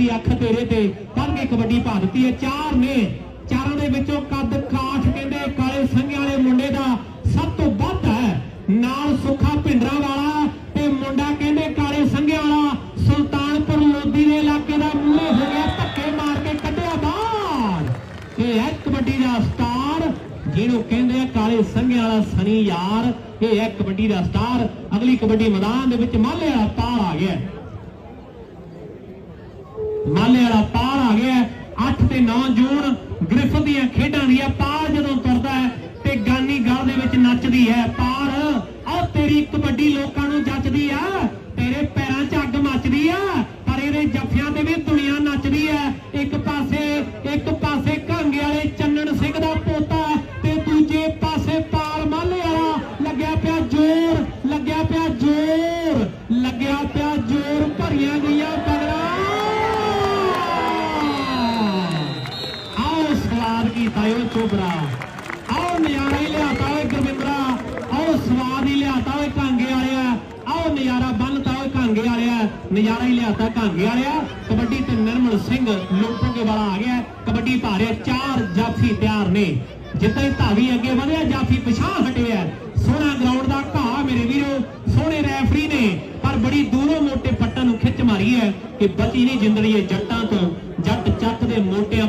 ਦੀ ਅੱਖ ਤੇਰੇ ਤੇ। ਕੱਢ ਕੇ ਕਬੱਡੀ ਪਾ ਦਿੱਤੀ ਹੈ। ਚਾਰ ਨੇ ਚਾਰਾਂ ਦੇ ਵਿੱਚੋਂ ਕੱਦ ਕਾਠ ਕਹਿੰਦੇ ਕਾਲੇ ਸੰਘਿਆਂ ਵਾਲੇ ਮੁੰਡੇ ਦਾ ਸਭ ਤੋਂ ਵੱਧ ਹੈ। ਨਾਲ ਸੁੱਖਾ ਭਿੰਡਰਾ ਵਾਲਾ ਤੇ ਮੁੰਡਾ ਕਹਿੰਦੇ ਕਾਲੇ ਸੰਘਿਆਂ ਵਾਲਾ, ਸੁਲਤਾਨਪੁਰ ਲੋਧੀ ਦੇ ਇਲਾਕੇ ਦਾ ਮੂਹਰੇ ਹੋ ਗਿਆ, ਧੱਕੇ ਮਾਰ ਕੇ ਕੱਢਿਆ ਬਾਹਰ ਇਹ ਹੈ ਕਬੱਡੀ ਦਾ ਸਟਾਰ, ਜਿਹਨੂੰ ਕਹਿੰਦੇ ਆ ਕਾਲੇ ਸੰਘਿਆਂ ਵਾਲਾ ਸਨੀ ਯਾਰ। ਇਹ ਹੈ ਕਬੱਡੀ ਦਾ ਸਟਾਰ। ਅਗਲੀ ਕਬੱਡੀ ਮੈਦਾਨ ਦੇ ਵਿੱਚ ਮਾਲੇ ਵਾਲਾ ਤਾਲ ਆ ਗਿਆ। ਮਾਲੇ ਵਾਲਾ ਪਾਲ ਆ ਗਿਆ 8 ਤੇ 9 ਜੂਨ ਗ੍ਰਿਫਤ ਦੀਆਂ ਖੇਡਾਂ ਦੀ ਆ ਪਾਲ ਜਦੋਂ ਤੁਰਦਾ ਹੈ ਤੇ ਗਾਨੀ ਗਲ ਦੇ ਵਿੱਚ ਨੱਚਦੀ ਹੈ। ਪਾਲ ਆਹ ਤੇਰੀ ਕਬੱਡੀ ਲੋਕਾਂ ਨੂੰ ਜੱਚਦੀ ਆ। ਤੇਰੇ ਪੈਰਾਂ 'ਚ ਅੱਗ ਮੱਚਦੀ ਆ, ਪਰ ਇਹਦੇ ਜੱਫਿਆਂ ਤੇ ਵੀ ਦੁਨੀਆ ਨੱਚਦੀ ਹੈ ਇੱਕ ਪਾਸੇ ਇੱਕ ਪਾਸੇ ਘਾਂਗੇ ਵਾਲੇ ਚੰਨਣ ਸਿੰਘ ਦਾ ਪੋਤਾ ਤੇ ਦੂਜੇ ਪਾਸੇ ਪਾਲ ਮਾਲੇ ਵਾਲਾ। ਲੱਗਿਆ ਪਿਆ ਜ਼ੋਰ, ਲੱਗਿਆ ਪਿਆ ਸਵਾਦ ਚੋਬਰਾ ਆਓ ਨਜ਼ਾਰਾ ਹੀ ਲਿਆਤਾ ਓਏ ਗੁਰਵਿੰਦਰਾ ਆਓ ਸਵਾਦ ਹੀ ਲਿਆਤਾ ਓਏ ਕਾਂਗੇ ਵਾਲਿਆ। ਆਓ ਨਜ਼ਾਰਾ ਬੰਨਤਾ ਓਏ ਕਾਂਗੇ ਵਾਲਿਆ। ਨਜ਼ਾਰਾ ਹੀ ਲਿਆਤਾ ਕਾਂਗੇ ਵਾਲਿਆ। ਕਬੱਡੀ ਤੇ ਨਿਰਮਲ ਸਿੰਘ ਲੋਪੋਗੇ ਵਾਲਾ ਆ ਗਿਆ। ਕਬੱਡੀ ਪਾ ਚਾਰ ਜਾਫੀ ਤਿਆਰ ਨੇ। ਜਿੱਦਾਂ ਧਾਵੀ ਅੱਗੇ ਵਧਿਆ, ਜਾਫੀ ਪਿਛਾਂ ਹਟਿਆ। ਸੋਹਣਾ ਗਰਾਊਂਡ ਦਾ ਘਾਹ ਮੇਰੇ ਵੀਰੋ, ਸੋਹਣੇ ਰੈਫਰੀ ਨੇ। ਪਰ ਬੜੀ ਦੂਰੋਂ ਮੋਟੇ ਪੱਟਾਂ ਨੂੰ ਖਿੱਚ ਮਾਰੀ ਹੈ ਕਿ ਬਚੀ ਨਹੀਂ ਜਿੰਦੜੀ ਇਹ ਜੱਟਾਂ ਤੋਂ। ਜੱਟ ਚੱਕ ਦੇ ਮੋਟੇ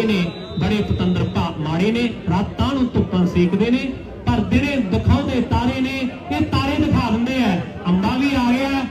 ਮਾੜੇ ਨੇ, ਬੜੇ ਪਤੰਦਰ ਭਾ ਮਾੜੇ ਨੇ, ਰਾਤਾਂ ਨੂੰ ਧੁੱਪਾਂ ਸੇਕਦੇ ਨੇ, ਪਰ ਦਿਨੇ ਦਿਖਾਉਂਦੇ ਤਾਰੇ ਨੇ, ਇਹ ਤਾਰੇ ਦਿਖਾ ਦਿੰਦੇ ਆ। ਅੰਬਾ ਵੀ ਆ ਗਿਆ,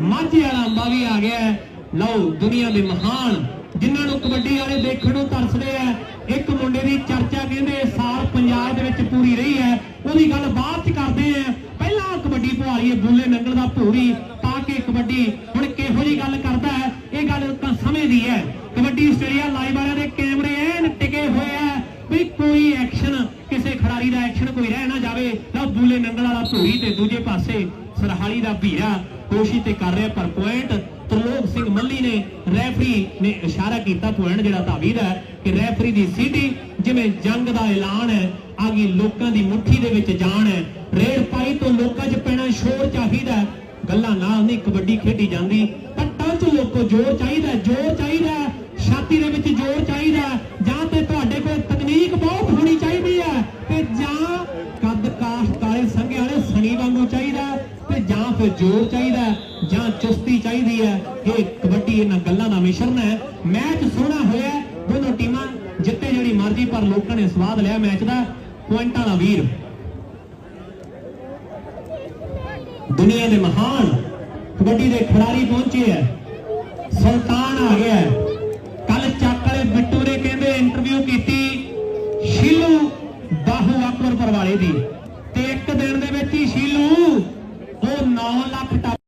ਮਾਝੇ ਵਾਲਾ ਅੰਬਾ ਵੀ ਆ ਗਿਆ। ਲਓ, ਦੁਨੀਆ ਦੇ ਮਹਾਨ, ਜਿਨ੍ਹਾਂ ਨੂੰ ਕਬੱਡੀ ਵਾਲੇ ਦੇਖਣ ਨੂੰ ਤਰਸਦੇ ਆ, ਇੱਕ ਮੁੰਡੇ ਦੀ ਚਰਚਾ ਕਹਿੰਦੇ ਸਾਲ ਪੰਜਾਬ ਦੇ ਵਿੱਚ ਪੂਰੀ ਰਹੀ ਹੈ। ਉਹਦੀ ਗੱਲ ਬਾਅਦ ਚ ਕਰਦੇ ਆ, ਪਹਿਲਾਂ ਕਬੱਡੀ ਪੁਆਰੀ ਹੈ, ਬੁੱਲੇ ਨੰਗਲ ਦਾ ਭੂਰੀ ਪਾ ਕੇ ਕਬੱਡੀ, ਹੁਣ ਕਿਹੋ ਜੀ ਗੱਲ ਕਰਦਾ ਹੈ? ਇਹ ਗੱਲ ਤਾਂ ਸਮੇਂ ਦੀ ਹੈ। ਕਬੱਡੀ ਆਸਟ੍ਰੇਲੀਆ ਲਾਈਵ ਵਾਲਾ ਦੇ ਕੈਮਰੇ ਐਨ ਟਿਕੇ ਹੋਏ ਆ ਵੀ ਕੋਈ ਐਕਸ਼ਨ ਕਿਸੇ ਖਿਡਾਰੀ ਦਾ ਐਕਸ਼ਨ ਕੋਈ ਰਹਿ ਨਾ ਜਾਵੇ ਲਓ ਬੁੱਲੇ ਨੰਗਲ ਵਾਲਾ ਭੂਰੀ ਤੇ ਦੂਜੇ ਪਾਸੇ ਸਰਹਾਲੀ ਦਾ ਵੀਰਾ ਕੋਸ਼ਿਸ਼ ਤੇ ਕਰ ਰਿਹਾ ਪਰ ਪੁਆਇੰਟ ਤਰਲੋਕ ਸਿੰਘ ਮੱਲੀ ਨੇ ਰੈਫਰੀ ਨੇ ਇਸ਼ਾਰਾ ਕੀਤਾ ਪੁਆਇੰਟ ਜਿਹੜਾ ਧਾਵੀ ਹੈ ਕਿ ਰੈਫਰੀ ਦੀ ਸੀਟੀ ਜਿਵੇਂ ਜੰਗ ਦਾ ਐਲਾਨ ਹੈ ਆ ਲੋਕਾਂ ਦੀ ਮੁੱਠੀ ਦੇ ਵਿੱਚ ਜਾਣ ਹੈ। ਰੇੜ ਪਾਈ ਤੋਂ ਲੋਕਾਂ 'ਚ ਪੈਣਾ ਸ਼ੋਰ ਚਾਹੀਦਾ ਗੱਲਾਂ ਨਾਲ ਨਹੀਂ ਕਬੱਡੀ ਖੇਡੀ ਜਾਂਦੀ ਪੱਟਾਂ 'ਚ ਲੋਕੋ ਜ਼ੋਰ ਚਾਹੀਦਾ ਹੈ, ਜ਼ੋਰ ਚਾਹੀਦਾ ਛਾਤੀ ਦੇ ਵਿੱਚ ਜ਼ੋਰ ਚਾਹੀਦਾ ਜਾਂ ਤੇ ਤੁਹਾਡੇ ਤਕਨੀਕ ਬਹੁਤ ਹੋਣੀ ਚਾਹੀਦੀ ਹੈ ਤੇ ਜਾਂ ਕੱਦ ਕਾਸ਼ ਕਾਲੇ ਸੰਘੇ ਵਾਲੇ ਸਣੀ ਵਾਂਗੂ ਚਾਹੀਦਾ ਤੇ ਜਾਂ ਫਿਰ ਜ਼ੋਰ ਚਾਹੀਦਾ ਜਾਂ ਚੁਸਤੀ ਚਾਹੀਦੀ ਹੈ। ਇਹ ਕਬੱਡੀ ਇਹਨਾਂ ਗੱਲਾਂ ਦਾ ਮਿਸ਼ਰਣ ਹੈ। ਮੈਚ ਸੋਹਣਾ ਹੋਇਆ ਹੈ, ਦੋਨੋਂ ਟੀਮਾਂ ਜਿੱਤੇ ਜਿਹੜੀ ਮਰਜ਼ੀ ਪਰ ਲੋਕਾਂ ਨੇ ਸਵਾਦ ਲਿਆ ਮੈਚ ਦਾ। ਪੁਆਇੰਟਾਂ ਦਾ ਵੀਰ। ਦੁਨੀਆ ਦੇ ਮਹਾਨ ਕਬੱਡੀ ਦੇ ਖਿਡਾਰੀ ਪਹੁੰਚੇ ਹੈ। ਸੁਲਤਾਨ ਆ ਗਿਆ ਕੱਲ ਦੀ। ਤੇ ਇੱਕ ਦਿਨ ਦੇ ਵਿੱਚ ਹੀ ਸ਼ੀਲੂ ਉਹ 9 ਲੱਖ ਟੱਪ